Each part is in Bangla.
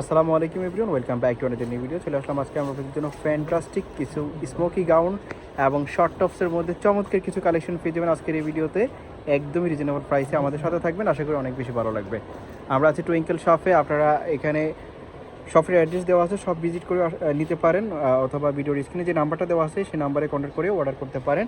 আসসালামু আলাইকুম everyone, welcome back to another new video চলে আসলাম আজকে আমরা আপনাদের জন্য ফ্যান্টাস্টিক কিছু স্মোকি গাউন এবং শর্ট টপসের মধ্যে চমৎকার কিছু কালেকশন পেয়ে যাবেন আজকের এই ভিডিওতে একদমই রিজনেবল প্রাইসে আমাদের সাথে থাকবেন, আশা করি অনেক বেশি ভালো লাগবে। আমরা আছি টুইঙ্কেল শপে আপনারা এখানে শপের অ্যাড্রেস দেওয়া আছে সব ভিজিট করে নিতে পারেন অথবা ভিডিওর স্ক্রিনে যে নাম্বারটা দেওয়া আছে, সেই নাম্বারে কন্ট্যাক্ট করে অর্ডার করতে পারেন।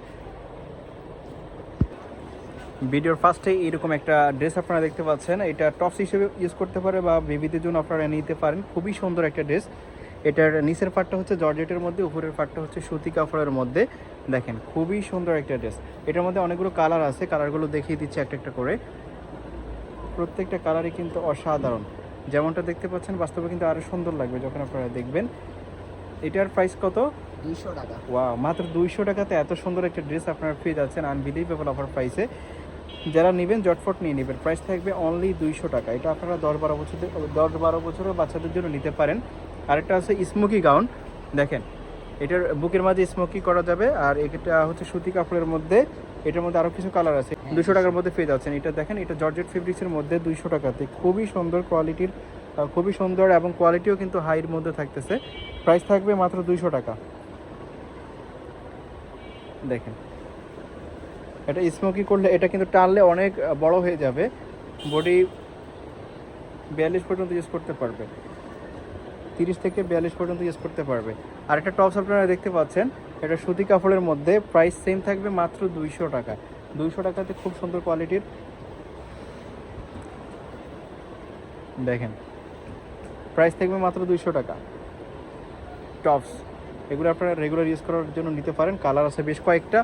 ভিডিওর ফার্স্টে এরকম একটা ড্রেস আপনারা দেখতে পাচ্ছেন। এটা টপস হিসেবে ইউজ করতে পারে বা বেবিদের জন্য আপনারা নিতে পারেন। খুবই সুন্দর একটা ড্রেস। এটার নিচের পাটটা হচ্ছে জর্জেটের মধ্যে উপরের পাটটা হচ্ছে সুতি কাপড়ের মধ্যে। দেখেন খুবই সুন্দর একটা ড্রেস। এটার মধ্যে অনেকগুলো কালার আছে। কালারগুলো দেখিয়ে দিচ্ছে একটা একটা করে। প্রত্যেকটা কালারই কিন্তু অসাধারণ। যেমনটা দেখতে পাচ্ছেন বাস্তবে কিন্তু আরও সুন্দর লাগবে যখন আপনারা দেখবেন। এটার প্রাইস কত? দুইশো টাকা। ওয়া মাত্র দুইশো টাকাতে এত সুন্দর একটা ড্রেস আপনারা পেয়ে যাচ্ছেন। আনবিলিভেবল অফার প্রাইসে যারা নেবেন জটফট নিয়ে নেবেন। প্রাইস থাকবে অনলি দুইশো টাকা। এটা আপনারা দশ বারো বছর দশ বারো বছরের বাচ্চাদের জন্য নিতে পারেন। আরেকটা আছে স্মোকি গাউন দেখেন এটার বুকের মাঝে স্মোকি করা যাবে। আর এটা হচ্ছে সুতি কাপড়ের মধ্যে। এটার মধ্যে আরও কিছু কালার আছে। দুশো টাকার মধ্যে পেয়ে যাচ্ছেন। এটা দেখেন এটা জর্জেট ফেব্রিক্সের মধ্যে দুইশো টাকাতে। খুবই সুন্দর কোয়ালিটির খুবই সুন্দর এবং কোয়ালিটিও কিন্তু হাইয়ের মধ্যে থাকতেছে। প্রাইস থাকবে মাত্র দুইশো টাকা। দেখেন এটা স্মোকি করলে, এটা কিন্তু টানলে অনেক বড় হয়ে যাবে। বডি বিয়াল্লিশ পর্যন্ত ইউজ করতে পারবে। তিরিশ থেকে বিয়াল্লিশ পর্যন্ত ইউজ করতে পারবে। আর একটা টপস আপনারা দেখতে পাচ্ছেন, এটা সুতি কাপড়ের মধ্যে প্রাইস সেম থাকবে মাত্র দুইশো টাকা। দুইশো টাকাতে খুব সুন্দর কোয়ালিটির দেখেন প্রাইস থাকবে মাত্র দুইশো টাকা। টপস এগুলো আপনারা রেগুলার ইউজ করার জন্য নিতে পারেন। কালার আছে বেশ কয়েকটা।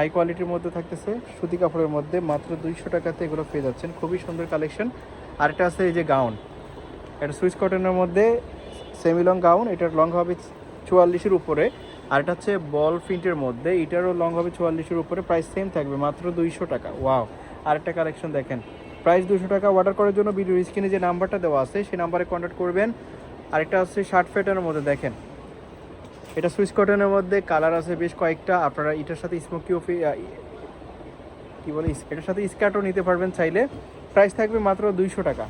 হাই কোয়ালিটির মধ্যে থাকতেছে। সুতি কাপড়ের মধ্যে মাত্র দুইশো টাকাতে এগুলো পেয়ে যাচ্ছেন। খুবই সুন্দর কালেকশন। আর আরেকটা আছে এই যে গাউন। এটা সুইচ কটনের মধ্যে সেমি লং গাউন। এটার লং হবে চুয়াল্লিশের উপরে। আর এটা হচ্ছে বল প্রিন্টের মধ্যে। এটারও লং হবে চুয়াল্লিশের উপরে। প্রাইস সেম থাকবে, মাত্র দুইশো টাকা। ওয়াও! আরেকটা কালেকশন দেখেন। প্রাইস দুশো টাকা অর্ডার করার জন্য ভিডিও স্ক্রিনে যে নাম্বারটা দেওয়া আছে, সেই নাম্বারে কন্ট্যাক্ট করবেন। আরেকটা হচ্ছে শার্ট ফেটার মধ্যে দেখেন। এটা সুইচ কটনের মধ্যে কালার আছে বেশ কয়েকটা। আপনারা এটার সাথে স্মোকিও কি বলে এটার সাথে স্কার্টও নিতে পারবেন চাইলে। প্রাইস থাকবে মাত্র দুইশো টাকা।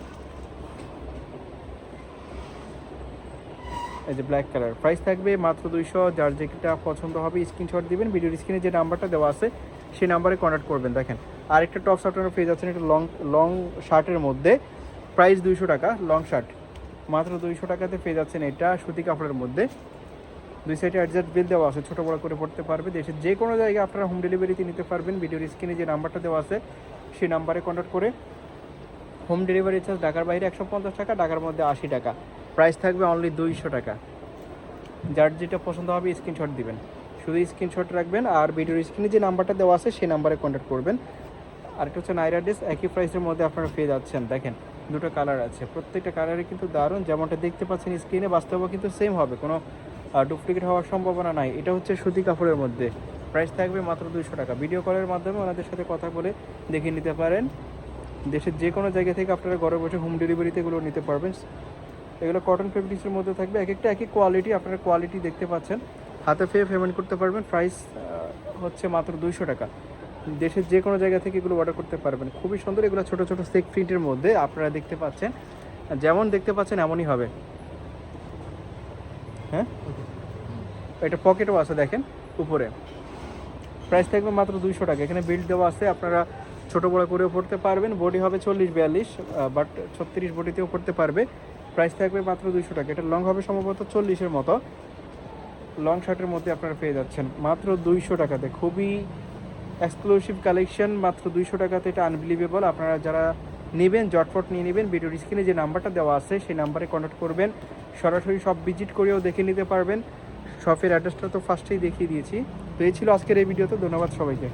এই যে ব্ল্যাক কালার প্রাইস থাকবে মাত্র দুইশো। যার যেটা পছন্দ হবে স্ক্রিনশট দিবেন। ভিডিওর স্ক্রিনে যে নাম্বারটা দেওয়া আছে, সেই নাম্বারে কন্ট্যাক্ট করবেন। দেখেন, আরেকটা টপস আপনারা পেয়ে যাচ্ছেন এটা লং লং শার্টের মধ্যে। প্রাইস দুইশো টাকা লং শার্ট মাত্র দুইশো টাকাতে পেয়ে যাচ্ছেন এটা সুতি কাপড়ের মধ্যে। দুই সাইডে অ্যাডজাস্ট বিল দেওয়া আছে, ছোটো বড়ো করে পড়তে পারবে। দেশের যে কোনো জায়গায় আপনারা হোম ডেলিভারিতে নিতে পারবেন। ভিডিওর স্ক্রিনে যে নাম্বারটা দেওয়া আছে, সেই নাম্বারে কন্ট্যাক্ট করে হোম ডেলিভারি চার্জ ঢাকার বাইরে একশো পঞ্চাশ টাকা, ঢাকার মধ্যে আশি টাকা। প্রাইস থাকবে অনলি দুইশো টাকা। যার যেটা পছন্দ হবে স্ক্রিনশট দিবেন। শুধু স্ক্রিনশট রাখবেন আর ভিডিওর স্ক্রিনে যে নাম্বারটা দেওয়া আছে, সেই নাম্বারে কন্ট্যাক্ট করবেন। আরেকটা হচ্ছে নাইরা ড্রেস একই প্রাইসের মধ্যে আপনারা পেয়ে যাচ্ছেন। দেখেন, দুটো কালার আছে। প্রত্যেকটা কালারই কিন্তু দারুণ। যেমনটা দেখতে পাচ্ছেন স্ক্রিনে বাস্তবও কিন্তু সেম হবে। কোনো ডুপ্লিকেট হওয়ার সম্ভাবনা নাই। এটা হচ্ছে সুতি কাপড়ের মধ্যে। প্রাইস থাকবে মাত্র দুইশো টাকা। ভিডিও কলের মাধ্যমে ওনাদের সাথে কথা বলে দেখে নিতে পারেন। দেশের যে কোনো জায়গা থেকে আপনারা ঘরে বসে হোম ডেলিভারিতে এগুলো নিতে পারবেন। এগুলো কটন ফেব্রিক্সের মধ্যে থাকবে। এক একটা একই কোয়ালিটি আপনারা কোয়ালিটি দেখতে পাচ্ছেন। হাতে পেয়ে পেমেন্ট করতে পারবেন। প্রাইস হচ্ছে মাত্র দুইশো টাকা। দেশের যে কোনো জায়গা থেকে এগুলো অর্ডার করতে পারবেন। খুবই সুন্দর এগুলো ছোটো ছোটো সেক প্রিন্টের মধ্যে আপনারা দেখতে পাচ্ছেন। যেমন দেখতে পাচ্ছেন, এমনই হবে। হ্যাঁ? এটা পকেটও আছে দেখেন, উপরে। প্রাইস থাকবে মাত্র দুইশো টাকা। এখানে বিল দেওয়া আছে, আপনারা ছোট বড় করেও পড়তে পারবেন। বডি হবে চল্লিশ, বিয়াল্লিশ বাট ছত্রিশ বডিতেও পড়তে পারবে। প্রাইস থাকবে মাত্র দুইশো টাকা। এটা লং হবে সম্ভবত চল্লিশের মতো। লং শার্টের মধ্যে আপনারা পেয়ে যাচ্ছেন। মাত্র দুইশো টাকাতে। খুবই এক্সক্লুসিভ কালেকশন মাত্র দুইশো টাকাতে এটা আনবিলিভেবল আপনারা যারা নেবেন জটফট নিয়ে নেবেন, ভিডিওর স্ক্রিনে যে নাম্বারটা দেওয়া আছে, সেই নাম্বারে কন্ট্যাক্ট করবেন। সরাসরি সব ভিজিট করেও দেখে নিতে পারবেন। শপের অ্যাড্রেসটা তো ফার্স্টেই দেখিয়ে দিয়েছি। তো এই ছিল আজকের এই ভিডিওতে ধন্যবাদ সবাইকে।